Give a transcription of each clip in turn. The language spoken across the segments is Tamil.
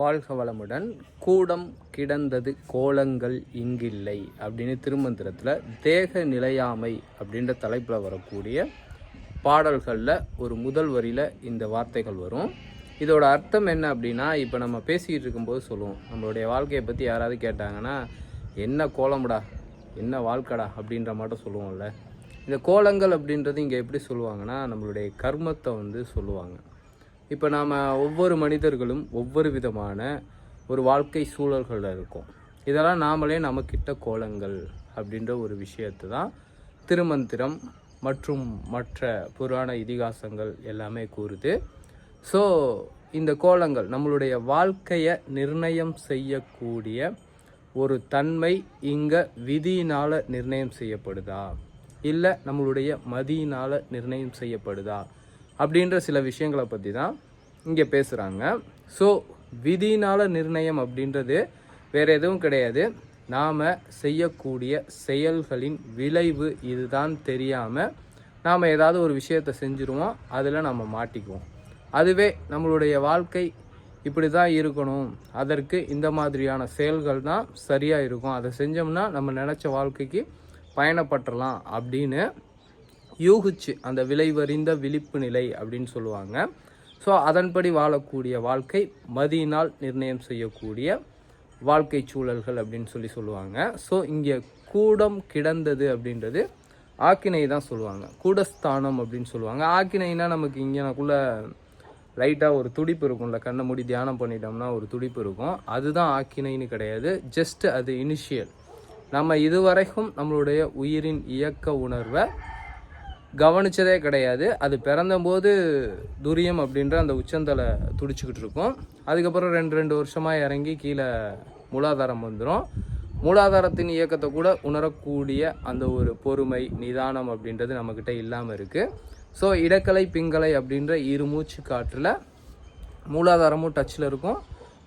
வாழ்க வளமுடன். கூடம் கிடந்தது கோலங்கள் இங்கில்லை அப்படின்னு திருமந்திரத்தில் தேக நிலையாமை அப்படின்ற தலைப்பில் வரக்கூடிய பாடல்களில் ஒரு முதல் வரியில் இந்த வார்த்தைகள் வரும். இதோட அர்த்தம் என்ன அப்படின்னா இப்போ நம்ம பேசிக்கிட்டு இருக்கும்போது சொல்லுவோம் நம்மளுடைய வாழ்க்கையை பற்றி யாராவது கேட்டாங்கன்னா என்ன கோலம்டா என்ன வாழ்க்கடா அப்படின்ற மாட்டம் சொல்லுவோம்ல. இந்த கோலங்கள் அப்படின்றது இங்கே எப்படி சொல்லுவாங்கன்னா நம்மளுடைய கர்மத்தை வந்து சொல்லுவாங்க. இப்போ நாம் ஒவ்வொரு மனிதர்களும் ஒவ்வொரு விதமான ஒரு வாழ்க்கை சூழல்களில் இருக்கோம். இதெல்லாம் நாமளே நமக்கிட்ட கோலங்கள் அப்படின்ற ஒரு விஷயத்தை தான் திருமந்திரம் மற்றும் மற்ற புராண இதிகாசங்கள் எல்லாமே கூறுது. ஸோ இந்த கோலங்கள் நம்மளுடைய வாழ்க்கையை நிர்ணயம் செய்யக்கூடிய ஒரு தன்மை இங்கே விதியினால் நிர்ணயம் செய்யப்படுதா? இல்லை நம்மளுடைய மதியினால் நிர்ணயம் செய்யப்படுதா? அப்படின்ற சில விஷயங்களை பற்றி தான் இங்கே பேசுகிறாங்க ஸோ விதியினால் நிர்ணயம் அப்படின்றது வேறு எதுவும் கிடையாது. நாம் செய்யக்கூடிய செயல்களின் விளைவு இதுதான் தெரியாமல் நாம் ஏதாவது ஒரு விஷயத்தை செஞ்சுருவோம் அதில் நம்ம மாட்டிக்குவோம். அதுவே நம்மளுடைய வாழ்க்கை இப்படி தான் இருக்கணும். அதற்கு இந்த மாதிரியான செயல்கள் தான் சரியாக இருக்கும். அதை செஞ்சோம்னா நம்ம நினச்ச வாழ்க்கைக்கு பயணப்பட்டுறலாம் அப்படின்னு யூகிச்சு அந்த விளைவறிந்த விழிப்பு நிலை அப்படின்னு சொல்லுவாங்க. ஸோ அதன்படி வாழக்கூடிய வாழ்க்கை மதியினால் நிர்ணயம் செய்யக்கூடிய வாழ்க்கை சூழல்கள் அப்படின்னு சொல்லி சொல்லுவாங்க. ஸோ இங்கே கூடம் கிடந்தது அப்படின்றது ஆக்கினை தான் சொல்லுவாங்க. கூடஸ்தானம் அப்படின்னு சொல்லுவாங்க. ஆக்கினைனா நமக்கு இங்கனக்குள்ள லைட்டாக ஒரு துடிப்பு இருக்கும்ல கண்ணை மூடி தியானம் பண்ணிட்டோம்னா ஒரு துடிப்பு இருக்கும். அதுதான் ஆக்கினைன்னு கிடையாது. ஜஸ்ட் அது இனிஷியல் நம்ம இதுவரைக்கும் நம்மளுடைய உயிரின் இயக்க உணர்வை கவனிச்சதே கிடையாது. அது பிறந்தபோது துரியம் அப்படின்ற அந்த உச்சந்தலை துடிச்சிக்கிட்டு இருக்கும். அதுக்கப்புறம் ரெண்டு ரெண்டு வருஷமாக இறங்கி கீழே மூலாதாரம் வந்துடும் மூலாதாரத்தின் இயக்கத்தை கூட உணரக்கூடிய அந்த ஒரு பொறுமை நிதானம் அப்படின்றது நம்மக்கிட்ட இல்லாமல் இருக்குது ஸோ இடக்கலை பிங்கலை அப்படின்ற இரு மூச்சு காற்றில் மூலாதாரமும் டச்சில் இருக்கும்.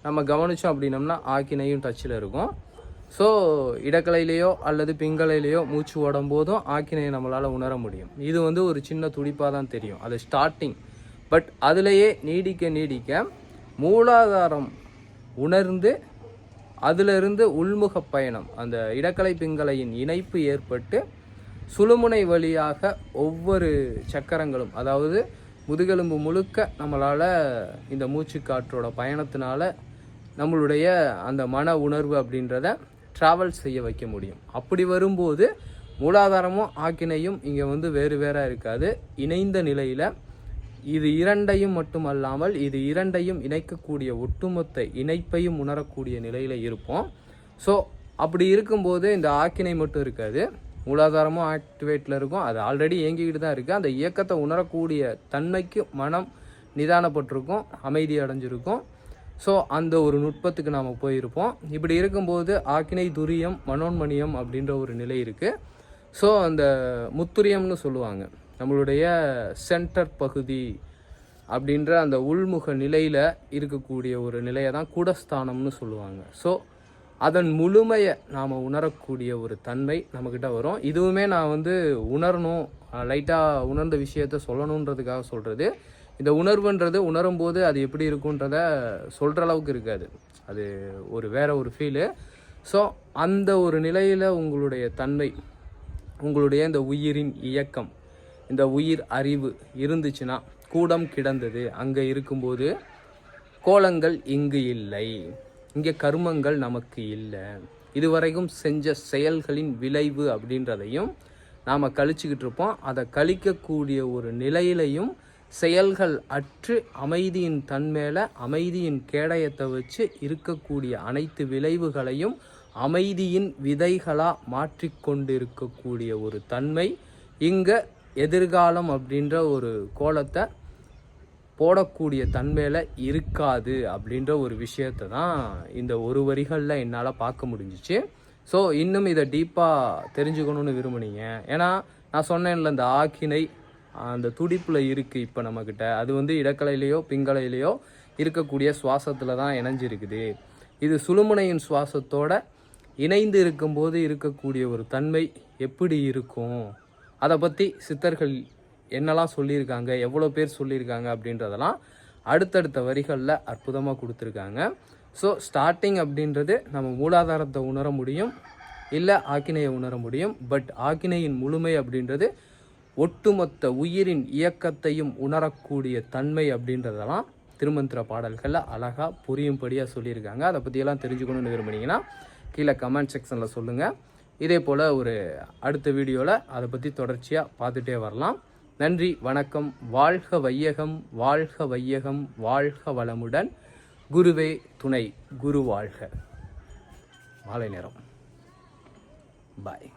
நம்ம கவனித்தோம் அப்படின்னம்னா ஆக்கினையும் டச்சில் இருக்கும். ஸோ இடக்கலையிலையோ அல்லது பிங்கலையிலையோ மூச்சு ஓடும் போதும் ஆக்கினையை நம்மளால் உணர முடியும். இது வந்து ஒரு சின்ன துடிப்பாக தான் தெரியும். அது ஸ்டார்டிங் பட் அதுலேயே நீடிக்க நீடிக்க மூலாதாரம் உணர்ந்து அதிலிருந்து உள்முக பயணம் அந்த இடக்கலை பிங்கலையின் இணைப்பு ஏற்பட்டு சுழுமுனை வழியாக ஒவ்வொரு சக்கரங்களும் அதாவது முதுகெலும்பு முழுக்க நம்மளால் இந்த மூச்சு காற்றோட பயணத்தினால நம்மளுடைய அந்த மன உணர்வு அப்படின்றத ட்ராவல் செய்ய வைக்க முடியும். அப்படி வரும்போது மூலாதாரமும் ஆக்கினையும் இங்கே வந்து வேறு வேறாக இருக்காது. இணைந்த நிலையில் இது இரண்டையும் மட்டுமல்லாமல் இது இரண்டையும் இணைக்கக்கூடிய ஒட்டுமொத்த இணைப்பையும் உணரக்கூடிய நிலையில் இருப்போம். ஸோ அப்படி இருக்கும்போது இந்த ஆக்கினை மட்டும் இருக்காது. மூலாதாரமும் ஆக்டிவேட்டில் இருக்கும். அது ஆல்ரெடி இயங்கிக்கிட்டு தான் இருக்குது அந்த இயக்கத்தை உணரக்கூடிய தன்மைக்கு மனம் நிதானப்பட்டிருக்கும். அமைதி அடைஞ்சிருக்கும். ஸோ அந்த ஒரு நுட்பத்துக்கு நாம் போயிருப்போம். இப்படி இருக்கும்போது ஆக்கினை துரியம் மனோன்மணியம் அப்படின்ற ஒரு நிலை இருக்குது ஸோ அந்த முத்துரியம்னு சொல்லுவாங்க. நம்மளுடைய சென்டர் பகுதி அப்படின்ற அந்த உள்முக நிலையில் இருக்கக்கூடிய ஒரு நிலையை தான் கூடஸ்தானம்னு சொல்லுவாங்க. ஸோ அதன் முழுமையை நாம் உணரக்கூடிய ஒரு தன்மை நம்மக்கிட்ட வரும். இதுவுமே நான் வந்து உணரணும் லைட்டாக உணர்ந்த விஷயத்த சொல்லணுன்றதுக்காக சொல்கிறது இந்த உணர்வுன்றது உணரும் போது அது எப்படி இருக்குன்றத சொல்கிற அளவுக்கு இருக்காது. அது ஒரு வேற ஒரு ஃபீலு ஸோ அந்த ஒரு நிலையில் உங்களுடைய தன்மை உங்களுடைய இந்த உயிரின் இயக்கம் இந்த உயிர் அறிவு இருந்துச்சுன்னா கூடம் கிடந்தது. அங்கே இருக்கும்போது கோலங்கள் இங்கு இல்லை. இங்கே கர்மங்கள் நமக்கு இல்லை. இதுவரைக்கும் செஞ்ச செயல்களின் விளைவு அப்படின்றதையும் நாம் கழிச்சுக்கிட்டு இருப்போம். அதை கழிக்கக்கூடிய ஒரு நிலையிலையும் செயல்கள் அற்று அமைதியின் தன்மேல அமைதியின் கேடயத்தை வச்சு இருக்கக்கூடிய அனைத்து விளைவுகளையும் அமைதியின் விதைகளாக மாற்றிக்கொண்டிருக்கக்கூடிய ஒரு தன்மை. இங்கே எதிர்காலம் அப்படின்ற ஒரு கோலத்தை போடக்கூடிய தன்மையில் இருக்காது அப்படின்ற ஒரு விஷயத்தை தான் இந்த ஒரு வரிகளில் என்னால் பார்க்க முடிஞ்சிச்சு. ஸோ இன்னும் இதை டீப்பாக தெரிஞ்சுக்கணும்னு விரும்புனீங்க. ஏன்னா நான் சொன்னேன்ல இந்த ஆக்கினை அந்த துடிப்பில் இருக்குது இப்போ நம்மக்கிட்ட அது வந்து இடக்கலையிலையோ பிங்கலையிலையோ இருக்கக்கூடிய சுவாசத்தில் தான் இணைஞ்சிருக்குது. இது சுழுமுனையின் சுவாசத்தோட இணைந்து இருக்கும்போது இருக்கக்கூடிய ஒரு தன்மை எப்படி இருக்கும்? அதை பற்றி சித்தர்கள் என்னெல்லாம் சொல்லியிருக்காங்க? எவ்வளோ பேர் சொல்லியிருக்காங்க? அப்படின்றதெல்லாம் அடுத்தடுத்த வரிகளில் அற்புதமாக கொடுத்துருக்காங்க. ஸோ ஸ்டார்டிங் அப்படின்றது நம்ம மூலாதாரத்தை உணர முடியும் இல்லை ஆக்கினையை உணர முடியும். பட் ஆக்கினையின் முழுமை அப்படின்றது ஒட்டுமொத்த உயிரின் இயக்கத்தையும் உணரக்கூடிய தன்மை அப்படின்றதெல்லாம் திருமந்திர பாடல்களில் அழகாக புரியும்படியாக சொல்லியிருக்காங்க. அதை பற்றியெல்லாம் தெரிஞ்சுக்கணும்னு விரும்புனீங்கன்னா கீழே கமெண்ட் செக்ஷனில் சொல்லுங்கள் இதே போல் ஒரு அடுத்த வீடியோவில் அதை பற்றி தொடர்ச்சியாக பார்த்துட்டே வரலாம். நன்றி வணக்கம் வாழ்க வையகம் வாழ்க வையகம் வாழ்க வளமுடன். குருவே துணை குரு வாழ்க. மாலை நேரம். பாய்